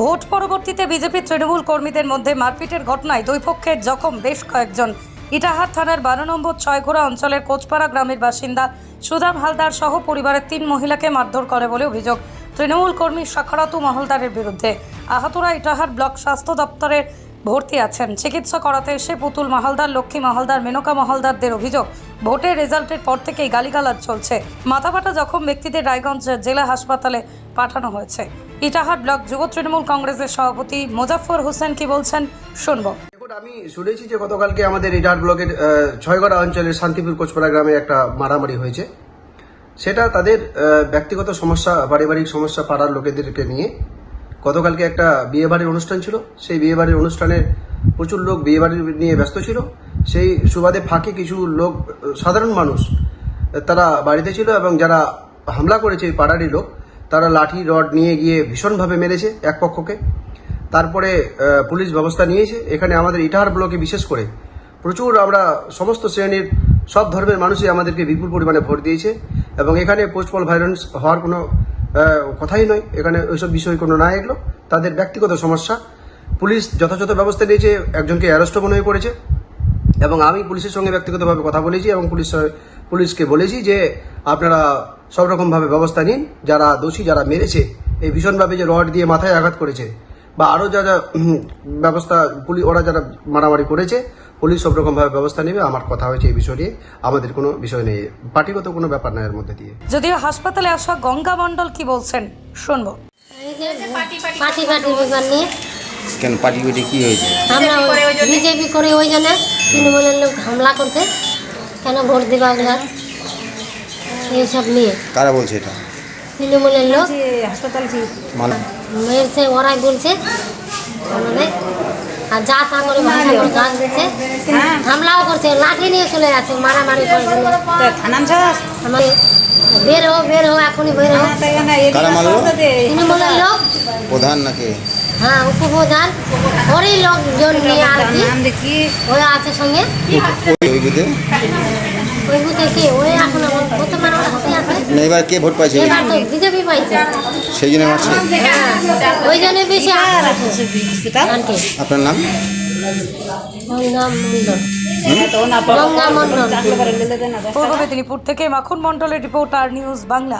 Vote পরবর্তীতে BJP Trinamool কর্মীদের মধ্যে মারপিটের ঘটনায় দুই পক্ষের জখম বেশ কয়েকজন। ইটাহার থানার বারো নম্বর ছয়ঘোড়া অঞ্চলের কোচপাড়া গ্রামের বাসিন্দা সুদাম হালদার সহ পরিবারের তিন মহিলাকে মারধর করে বলে অভিযোগ। তৃণমূল কর্মী সাখারাতু মহলদারের বিরুদ্ধে আহতরা ইটাহার ব্লক স্বাস্থ্য দপ্তরে ভর্তি আছেন। চিকিৎসা করাতে এসে পুতুল মহলদার, লক্ষ্মী মহলদার, মেনকা মহলদারদের অভিযোগ ভোটের রেজাল্টের পর থেকেই গালিগালাজ চলছে। মাথাপাটা জখম ব্যক্তিদের রায়গঞ্জ জেলা হাসপাতালে পাঠানো হয়েছে। ইটাহার ব্লক যুব তৃণমূল কংগ্রেসের সভাপতি মোজাফর হোসেন কি বলছেন, শুনব। আমি শুনেছি যে গতকালকে আমাদের ইটার ব্লকের ছয়গড়া অঞ্চলের শান্তিপুর কোচপাড়া গ্রামে একটা মারামারি হয়েছে। সেটা তাদের ব্যক্তিগত সমস্যা, পারিবারিক সমস্যা পাড়ার লোকেদেরকে নিয়ে। গতকালকে একটা বিয়েবাড়ির অনুষ্ঠান ছিল। সেই বিয়েবাড়ির অনুষ্ঠানে প্রচুর লোক বিয়েবাড়ি নিয়ে ব্যস্ত ছিল। সেই সুবাদে ফাঁকে কিছু লোক, সাধারণ মানুষ, তারা বাড়িতে ছিল এবং যারা হামলা করেছে এই পাড়ারই লোক, তারা লাঠি, রড নিয়ে গিয়ে ভীষণভাবে মেরেছে এক পক্ষকে। তারপরে পুলিশ ব্যবস্থা নিয়েছে। এখানে আমাদের ইটাহার ব্লকে বিশেষ করে প্রচুর আমরা সমস্ত শ্রেণির সব ধর্মের মানুষই আমাদেরকে বিপুল পরিমাণে ভোট দিয়েছে এবং এখানে পোস্টপল ভায়োলেন্স হওয়ার কোনো কথাই নয়। এখানে ওইসব বিষয় কোনো না এগুলো তাদের ব্যক্তিগত সমস্যা। পুলিশ যথাযথ ব্যবস্থা নিয়েছে, একজনকে অ্যারেস্টও মনে করেছে। এবং আমি পুলিশের সঙ্গে ব্যক্তিগতভাবে কথা বলেছি এবং পুলিশ পুলিশকে বলেছি যে আপনারা সব রকমভাবে ব্যবস্থা নিন যারা দোষী যারা মেরেছে এই ভীষণভাবে যে রড দিয়ে মাথায় আঘাত করেছে বা আরও যা যা ব্যবস্থা পুলিশ ওরা যারা মারামারি করেছে পুলিশ সব রকমভাবে ব্যবস্থা নেবে আমার কথা হয়েছে এই বিষয় নিয়ে আমাদের কোনো বিষয় নেই পার্টিগত কোনো ব্যাপার না এর মধ্যে দিয়ে যদিও হাসপাতালে আসা গঙ্গা মণ্ডল কি বলছেন শুনব পার্টি পার্টি নিয়ে কেন পার্টি পিটি কি হয়েছে? আমরা বিজেপি করে ওই জন্য? তৃণমূলের লোক হামলা করতে কেন ভোট দিবা ওগুলা? এইসব নিয়ে। কারা বলছে এটা? তৃণমূলের লোক। মানে? মেরেছে ওরাই বলছে। আমাদের আর যা তা করে ভাষা করে গাছ দিচ্ছে। হামলাও করছে লাঠি নিয়ে চলে যাচ্ছে মারামারি করছে আমাদের বের হো বের হো এখনই বের হো কারা মারলো? তৃণমূলের লোক। প্রধান নাকি? হ্যাঁ উপপ্রধান। ওরই লোকজন নিয়ে আর কি। ওই আছে সঙ্গে। ওই ওই বুথে ওই বুথে কি ওই এখন বর্তমান আমার হাতে আছে। এবার কে ভোট পাইছে? এবার তো বিজেপি পাইছে। সেই জন্য মারছে হ্যাঁ ওই জন্য বেশি আপনার নাম? গঙ্গা মন্ডল। পূর্ব মেদিনীপুর থেকে মাখন মণ্ডলের রিপোর্টার নিউজ বাংলা।